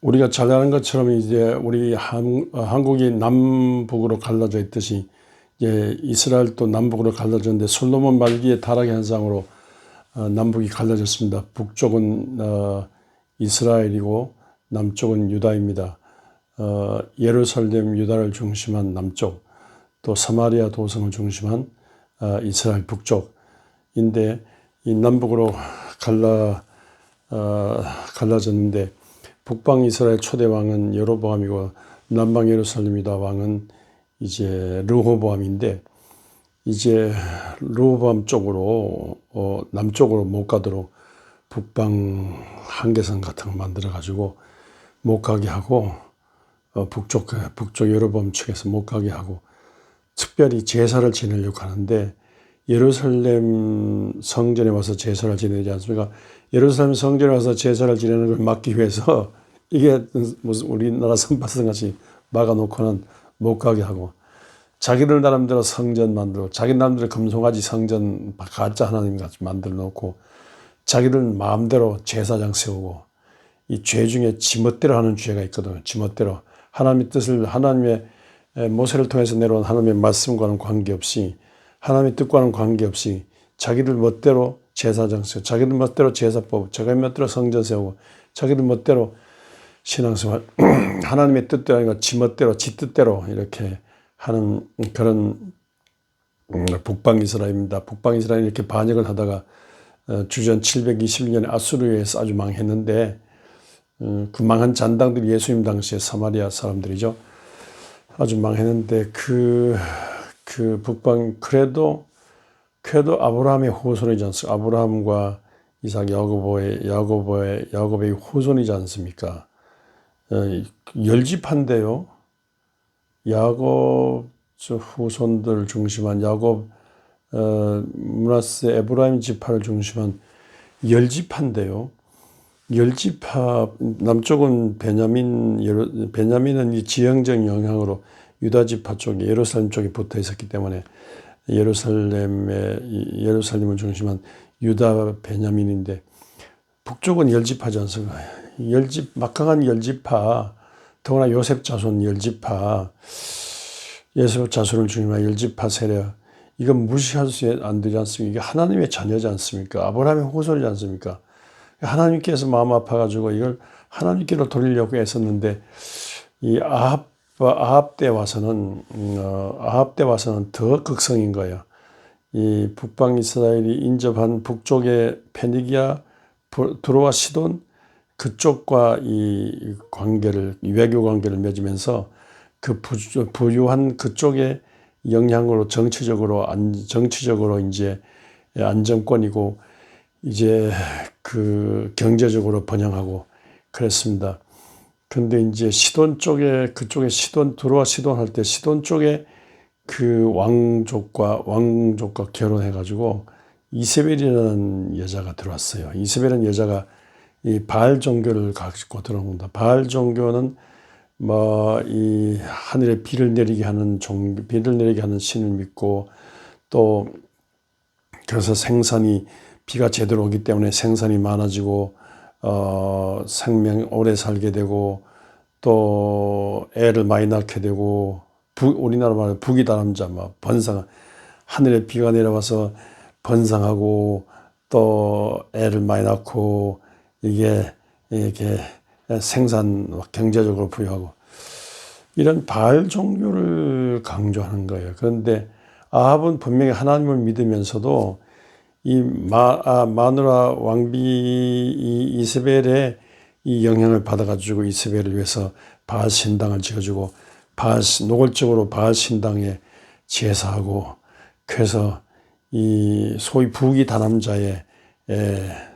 우리가 잘 아는 것처럼 이제 우리 한, 어, 한국이 남북으로 갈라져 있듯이 이제 이스라엘도 남북으로 갈라졌는데 솔로몬 말기의 타락 현상으로 어, 남북이 갈라졌습니다. 북쪽은 어, 이스라엘이고 남쪽은 유다입니다. 어, 예루살렘 유다를 중심한 남쪽, 또 사마리아 도성을 중심한 어, 이스라엘 북쪽인데 이 남북으로 갈라 어, 갈라졌는데 북방 이스라엘 초대 왕은 여로보암이고 남방 예루살렘 유다 왕은 이제 르호보암인데 이제 르호보암 쪽으로 어, 남쪽으로 못 가도록 북방 한계선 같은 거 만들어 가지고 못 가게 하고 어, 북쪽 북쪽 여로보암 측에서 못 가게 하고 특별히 제사를 지내려고 하는데 예루살렘 성전에 와서 제사를 지내지 않습니까? 예루살렘 성전에 와서 제사를 지내는 걸 막기 위해서 이게 무슨 우리나라 선파선 같이 막아놓고는 못 가게 하고 자기들 나름대로 성전 만들고 자기 나름대로 금송아지 성전 가짜 하나님 같이 만들어 놓고 자기들 마음대로 제사장 세우고 이 죄 중에 지멋대로 하는 죄가 있거든요. 지멋대로 하나님의 뜻을 하나님의 모세를 통해서 내려온 하나님의 말씀과는 관계없이 하나님의 뜻과는 관계없이 자기들 멋대로 제사장 세우고 자기들 멋대로 제사법 자기들 멋대로 성전 세우고 자기들 멋대로 신앙생활 하나님의 뜻대로 아니라 지 멋대로 지 뜻대로 이렇게 하는 그런 북방 이스라엘입니다. 북방 이스라엘 이렇게 반역을 하다가 어, 주전 720년에 아수르에서 아주 망했는데 어, 그 망한 잔당들이 예수님 당시에 사마리아 사람들이죠. 아주 망했는데 그, 그 북방 그래도 그래도 아브라함의 후손이지 않습니까? 아브라함과 이삭 야고보의 야고보의 야고보의 후손이지 않습니까? 어, 열집한데요. 야곱 후손들 중심한 야곱 어, 문하세 에브라임 지파를 중심한 열지파인데요. 열지파 남쪽은 베냐민 베냐민은 이 지형적 영향으로 유다 지파 쪽에 예루살렘 쪽에 붙어 있었기 때문에 예루살렘의 예루살렘을 중심한 유다 베냐민인데 북쪽은 열지파지 않습니까? 열집 막강한 열지파 더구나 요셉 자손 열지파 예수 자손을 중심한 열지파 세력 이건 무시할 수 안 되지 않습니까? 이게 하나님의 자녀지 않습니까? 아브라함의 후손이지 않습니까? 하나님께서 마음 아파가지고 이걸 하나님께로 돌리려고 애썼는데 이 아합 아합 때 와서는 어, 아합 때 와서는 더 극성인 거예요. 이 북방 이스라엘이 인접한 북쪽의 페니기아, 드로와 시돈 그쪽과 이 관계를 외교 관계를 맺으면서 그 부유한 그쪽의 영향으로 정치적으로 안 정치적으로 이제 안정권이고 이제 그 경제적으로 번영하고 그랬습니다. 근데 이제 시돈 쪽에 그쪽에 시돈 들어와 시돈 할 때 시돈 쪽에 그 왕족과 왕족과 결혼해 가지고 이세벨이라는 여자가 들어왔어요. 이세벨은 여자가 이 바알 종교를 가지고 들어옵니다. 바알 종교는 뭐 이 하늘에 비를 내리게 하는 종 비를 내리게 하는 신을 믿고 또 그래서 생산이 비가 제대로 오기 때문에 생산이 많아지고 어 생명 오래 살게 되고 또 애를 많이 낳게 되고 부, 우리나라 말로 북이다남자 뭐 번상 하늘에 비가 내려와서 번상하고 또 애를 많이 낳고 이게 이렇게 생산 경제적으로 부유하고 이런 바알 종교를 강조하는 거예요. 그런데 아합은 분명히 하나님을 믿으면서도 이 마, 아, 마누라 왕비 이 이스벨의 이 영향을 받아가지고 이스벨을 위해서 바알 신당을 지어주고 바알 노골적으로 바알 신당에 제사하고 그래서 이 소위 부귀 다남자의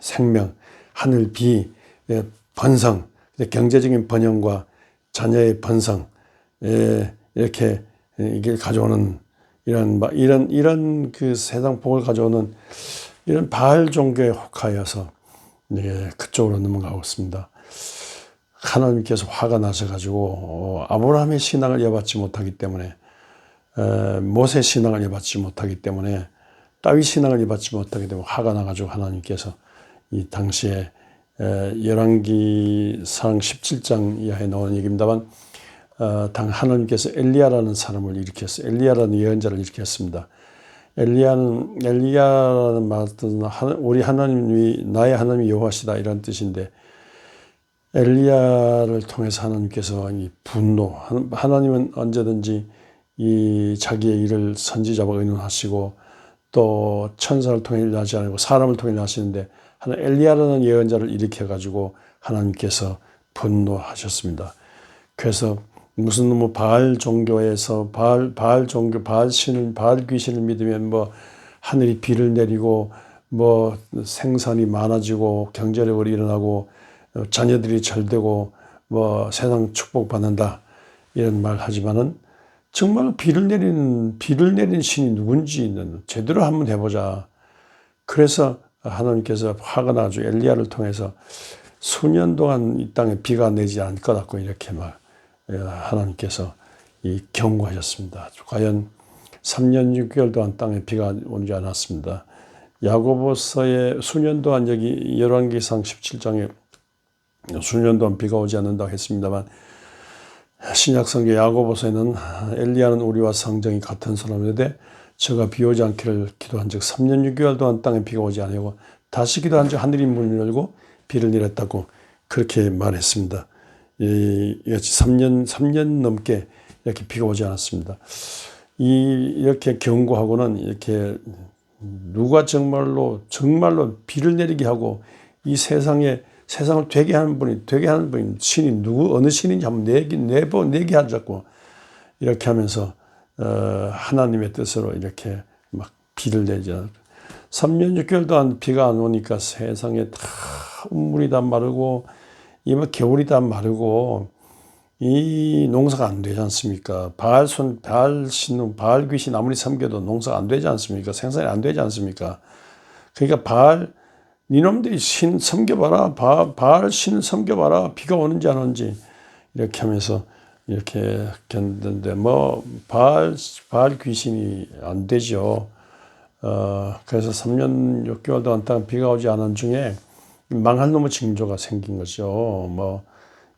생명 하늘 비, 예, 번성, 경제적인 번영과 자녀의 번성, 예, 이렇게 이게 가져오는 이런 이런 이런 그 세상 복을 가져오는 이런 바알 종교에 혹하여서 예, 그쪽으로 넘어가고 있습니다. 하나님께서 화가 나셔가지고 어, 아브라함의 신앙을 이어받지 못하기 때문에 모세 신앙을 이어받지 못하기 때문에 다윗 신앙을 이어받지 못하기 때문에 화가 나가지고 하나님께서 이 당시에 에, 열왕기상 17장 이하에 나오는 얘기입니다만 어, 당 하나님께서 엘리야라는 사람을 일으켰어요. 엘리야라는 예언자를 일으켰습니다. 엘리야는 엘리야라는 말은 우리 하나님이 나의 하나님이 여호와시다 이런 뜻인데 엘리야를 통해서 하나님께서 이 분노 하나님은 언제든지 이 자기의 일을 선지자와 의논하시고 또 천사를 통해 일하지 않고 사람을 통해 일하시는데 하나 엘리야라는 예언자를 일으켜 가지고 하나님께서 분노하셨습니다. 그래서 무슨 뭐 바알 종교에서 바알 바알 종교 바알 신을 바알 귀신을 믿으면 뭐 하늘이 비를 내리고 뭐 생산이 많아지고 경제력을 일어나고 자녀들이 잘 되고 뭐 세상 축복받는다 이런 말 하지만은 정말 비를 내리는 비를 내리는 신이 누군지는 제대로 한번 해보자. 그래서 하나님께서 화가 나죠 엘리야를 통해서 수년 동안 이 땅에 비가 내지 않을 거라고 이렇게 막 예, 하나님께서 이 경고하셨습니다. 과연 3년 6개월 동안 땅에 비가 오지 않았습니다. 야고보서에 수년 동안 여기 열왕기상 17장에 수년 동안 비가 오지 않는다고 했습니다만 신약성경 야고보서에는 엘리야는 우리와 상정이 같은 사람인데 저가 비 오지 않기를 기도한 즉 3년 6개월 동안 땅에 비가 오지 않고 다시 기도한 즉 하늘이 문을 열고 비를 내렸다고 그렇게 말했습니다. 이, 같이 3년, 3년 넘게 이렇게 비가 오지 않았습니다. 이, 이렇게 경고하고는 이렇게 누가 정말로, 정말로 비를 내리게 하고 이 세상에 세상을 되게 하는 분이, 되게 하는 분이 신이 누구, 어느 신인지 한번 내기, 내보, 내게 하자고 이렇게 하면서, 어, 하나님의 뜻으로 이렇게 막 비를 내죠. 3년 6개월 동안 비가 안 오니까 세상에 다 운물이 다 마르고, 이뭐 겨울이 다 마르고, 이 농사가 안 되지 않습니까? 바알 손, 바알 신, 바알 귀신 아무리 섬겨도 농사가 안 되지 않습니까? 생산이 안 되지 않습니까? 그러니까 바알, 니놈들이 신 섬겨봐라. 바, 바알 신 섬겨봐라. 비가 오는지 안 오는지. 이렇게 하면서 이렇게 견는데 뭐, 바알, 귀신이 안 되죠. 어, 그래서 3년 6개월 동안 땅 비가 오지 않은 중에 망할 놈의 징조가 생긴 거죠. 뭐,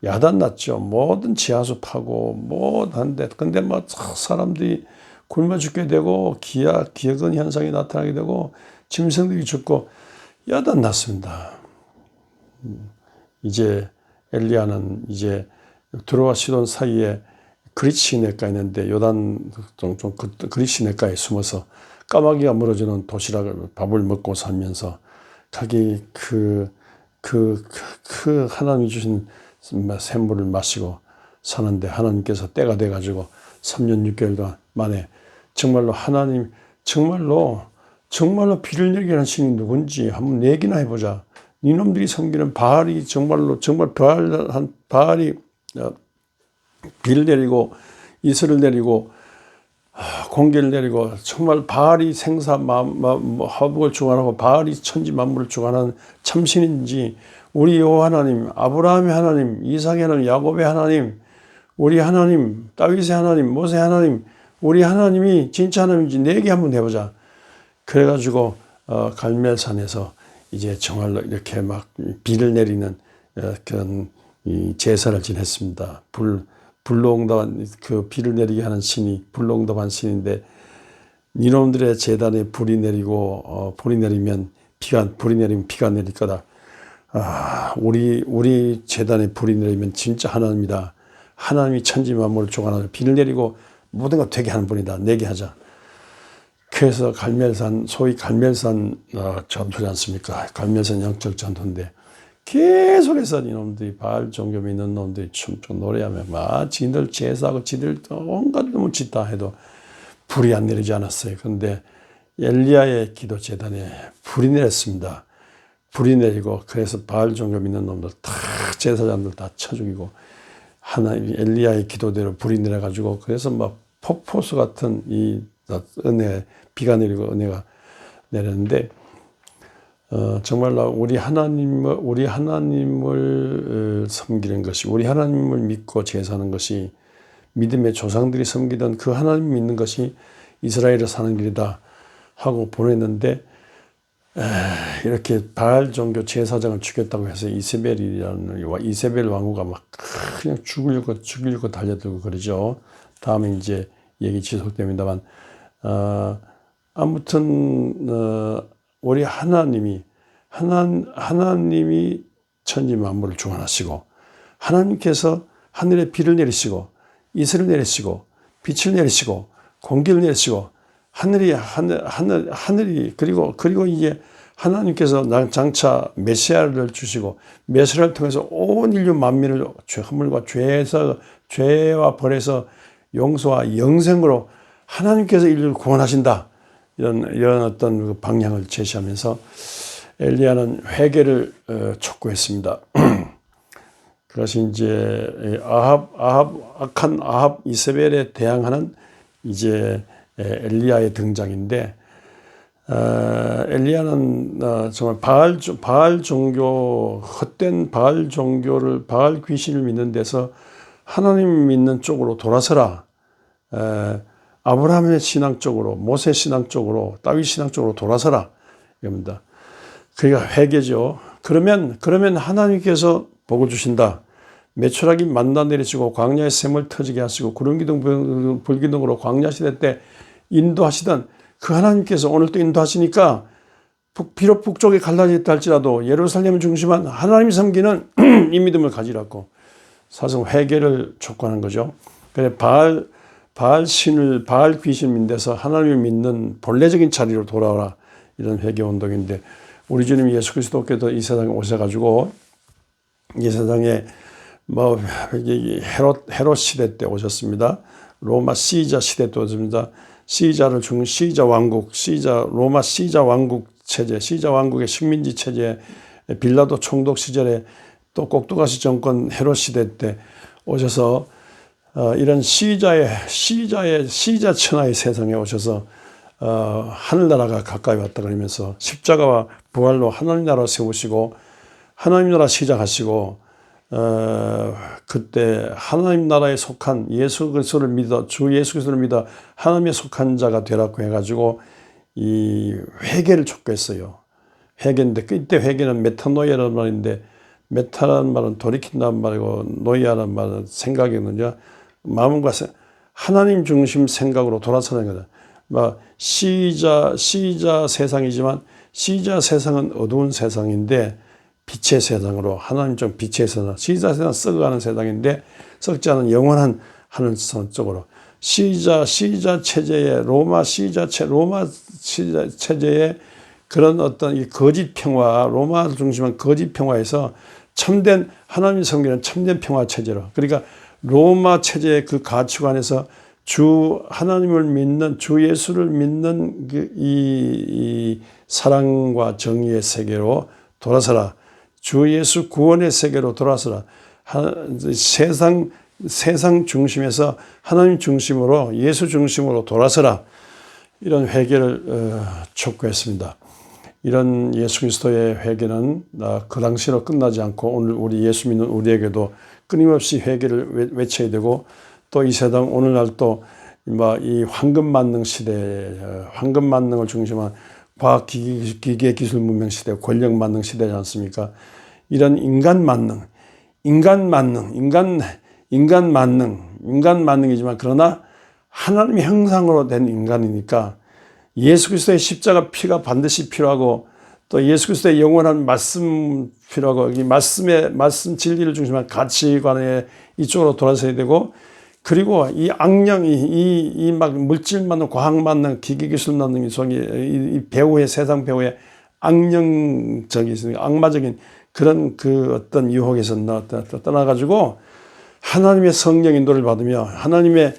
야단 났죠. 모든 지하수 파고, 뭐, 한데, 근데 뭐, 사람들이 굶어 죽게 되고, 기약, 기억은 현상이 나타나게 되고, 짐승들이 죽고, 야단 났습니다. 이제 엘리야는 이제 들어와 시돈 사이에 그리치 내가 있는데 요단 좀, 좀 그, 그리치 내가에 숨어서 까마귀가 물어주는 도시락을 밥을 먹고 살면서 자기 그, 그, 그, 그 하나님이 주신 샘물을 마시고 사는데 하나님께서 때가 돼가지고 3년 6개월 동안 만에 정말로 하나님 정말로 정말로 비를 내게 하는 신이 누군지 한번 얘기나 해보자. 이놈들이 섬기는 바알이 정말로 정말 바알 한 바알이 어, 비를 내리고 이슬을 내리고 아, 공기를 내리고 정말 바알이 생사 뭐 화복을 주관하고 바알이 천지 만물을 주관하는 참신인지 우리 여호와 하나님, 아브라함의 하나님, 이삭의 하나님, 야곱의 하나님, 우리 하나님, 다윗의 하나님, 모세 하나님, 우리 하나님이 진짜 하나님인지 내게 한번 해보자. 그래가지고 어, 갈멜산에서 이제 정말로 이렇게 막 비를 내리는 어, 그런 이 제사를 지냈습니다. 불 불로 응답한 그 비를 내리게 하는 신이 불로 응답한 신인데 니놈들의 재단에 불이 내리고 어, 불이 내리면 비가 불이 내리면 비가 내릴 거다. 아, 우리 우리 재단에 불이 내리면 진짜 하나님이다. 하나님이 천지 만물을 조관하는 비를 내리고 모든 것 되게 하는 분이다. 내게 하자. 그래서 갈멜산 소위 갈멜산 어, 전투지 않습니까? 갈멜산 영적 전투인데 계속해서 이놈들이 바알 종교 믿는 놈들이 춤추고 노래하며 막 지들 제사하고 지들 온갖 놈을 짓다 해도 불이 안 내리지 않았어요. 그런데 엘리야의 기도 재단에 불이 내렸습니다. 불이 내리고 그래서 바알 종교 믿는 놈들 다 제사장들 다 쳐 죽이고 하나님 엘리야의 기도대로 불이 내려 가지고 그래서 막 폭포수 같은 이 은혜 비가 내리고 은혜가 내렸는데 어, 정말로 우리 하나님 우리 하나님을 어, 섬기는 것이 우리 하나님을 믿고 제사하는 것이 믿음의 조상들이 섬기던 그 하나님 믿는 것이 이스라엘에 사는 길이다 하고 보냈는데 이렇게 바알 종교 제사장을 죽였다고 해서 이세벨이라는 이세벨 왕후가 막 그냥 죽으려고 죽이려고 달려들고 그러죠. 다음에 이제 얘기 지속됩니다만 어, 아무튼 어, 우리 하나님이 하나 하나님이 천지 만물을 주관하시고 하나님께서 하늘에 비를 내리시고 이슬을 내리시고 빛을 내리시고 공기를 내리시고 하늘이 하늘 하늘 하늘이 그리고 그리고 이제 하나님께서 장차 메시아를 주시고 메시아를 통해서 온 인류 만민을 죄 허물과 죄에서 죄와 벌에서 용서와 영생으로 하나님께서 인류를 구원하신다 이런 이런 어떤 그 방향을 제시하면서 엘리야는 회개를 어, 촉구했습니다. 그것이 이제 아합 아합 악한 아합 이세벨에 대항하는 이제 엘리야의 등장인데 어, 엘리야는 어, 정말 바알 바알 종교 헛된 바알 종교를 바알 귀신을 믿는 데서 하나님 믿는 쪽으로 돌아서라. 에, 아브라함의 신앙 쪽으로 모세 신앙 쪽으로 다윗 신앙 쪽으로 돌아서라. 이겁니다. 그러니까 회개죠. 그러면 그러면 하나님께서 복을 주신다. 매출하기 만나 내리시고 광야의 샘을 터지게 하시고 구름기둥 불기둥으로 광야 시대 때 인도하시던 그 하나님께서 오늘 또 인도하시니까 비록 북쪽에 갈라졌다 할지라도 예루살렘을 중심한 하나님 섬기는 이 믿음을 가지라고 사실 회개를 촉구하는 거죠. 그래 바알 바알 신을 바알 귀신 믿는데서 하나님을 믿는 본래적인 자리로 돌아오라 이런 회개 운동인데 우리 주님 예수 그리스도께서 이 세상에 오셔가지고 이 세상에 뭐 헤롯 헤롯 시대 때 오셨습니다. 로마 시자 시대 때 오셨습니다. 시자를 중 시자 왕국, 시자 로마 시자 왕국 체제, 시자 왕국의 식민지 체제, 빌라도 총독 시절에 또 꼭두가시 정권 헤롯 시대 때 오셔서 어, 이런 시자의 시자의 시자 천하의 세상에 오셔서 어, 하늘나라가 가까이 왔다 그러면서 십자가와 부활로 하나님 나라 세우시고 하나님 나라 시작하시고 어, 그때 하나님 나라에 속한 예수 그리스도를 믿어 주 예수 그리스도를 믿어 하나님에 속한 자가 되라고 해가지고 이 회개를 촉구했어요. 회개인데 그때 회개는 메타노이아라는 말인데 메타라는 말은 돌이킨다는 말이고 노이아라는 말은 생각이거든요. 마음과 하나님 중심 생각으로 돌아서는 거다. 막 시자 시자 세상이지만 시자 세상은 어두운 세상인데 빛의 세상으로 하나님 좀 빛의 세상, 시자 세상 썩어가는 세상인데 썩지 않은 영원한 하늘 성 쪽으로. 시자 시자 체제의 로마 시자 체 로마 시자 체제의 그런 어떤 이 거짓 평화 로마 중심한 거짓 평화에서 참된 하나님 성기는 참된 평화 체제로. 그러니까 로마 체제의 그 가치관에서 주 하나님을 믿는 주 예수를 믿는 그 이, 이 사랑과 정의의 세계로 돌아서라. 주 예수 구원의 세계로 돌아서라. 세상 세상 중심에서 하나님 중심으로 예수 중심으로 돌아서라. 이런 회개를 어, 촉구했습니다. 이런 예수 그리스도의 회개는 그 당시로 끝나지 않고 오늘 우리 예수 믿는 우리에게도 끊임없이 회개를 외쳐야 되고 또 이 세상 오늘날 또이 황금 만능 시대, 어, 황금 만능을 중심한 과학 기계 기술 문명 시대, 권력 만능 시대지 않습니까? 이런 인간 만능, 인간 만능, 인간 인간 만능, 인간 만능이지만 그러나 하나님의 형상으로 된 인간이니까 예수 그리스도의 십자가 피가 반드시 필요하고 또 예수 그리스도의 영원한 말씀 필요하고 이 말씀의 말씀 진리를 중심한 가치관에 이쪽으로 돌아서야 되고 그리고 이 악령이 이 이 막 물질 만능 과학 만능 기계 기술 만능 이송이 이 배우의 세상 배우의 악령적인 악마적인 그런 그 어떤 유혹에서 떠나 가지고 하나님의 성령 인도를 받으며 하나님의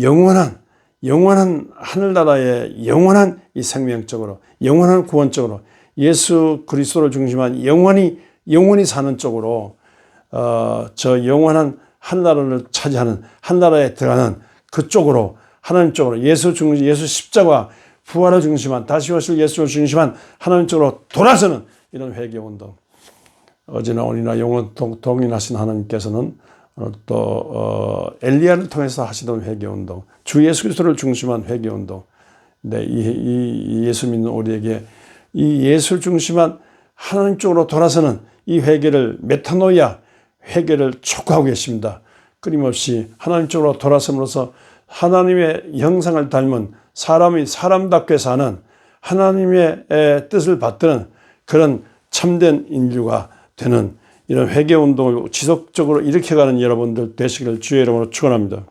영원한 영원한 하늘나라의 영원한 이 생명적으로 영원한 구원적으로 예수 그리스도를 중심한 영원히 영원히 사는 쪽으로 어, 저 영원한 한나라를 차지하는 한나라에 들어가는 그쪽으로 하나님 쪽으로 예수 중 예수 십자가 부활을 중심한 다시 오실 예수를 중심한 하나님 쪽으로 돌아서는 이런 회개 운동. 어제나 오늘이나 영원 동인하신 하나님께서는 또 어, 엘리야를 통해서 하시던 회개 운동, 주 예수 그리스도를 중심한 회개 운동. 네, 이, 이 예수 믿는 우리에게 이 예술 중심한 하나님 쪽으로 돌아서는 이 회개를 메타노이아 회개를 촉구하고 계십니다. 끊임없이 하나님 쪽으로 돌아섬으로써 하나님의 형상을 닮은 사람이 사람답게 사는 하나님의 에, 뜻을 받드는 그런 참된 인류가 되는 이런 회개 운동을 지속적으로 일으켜가는 여러분들 되시기를 주의 이름으로 축원합니다.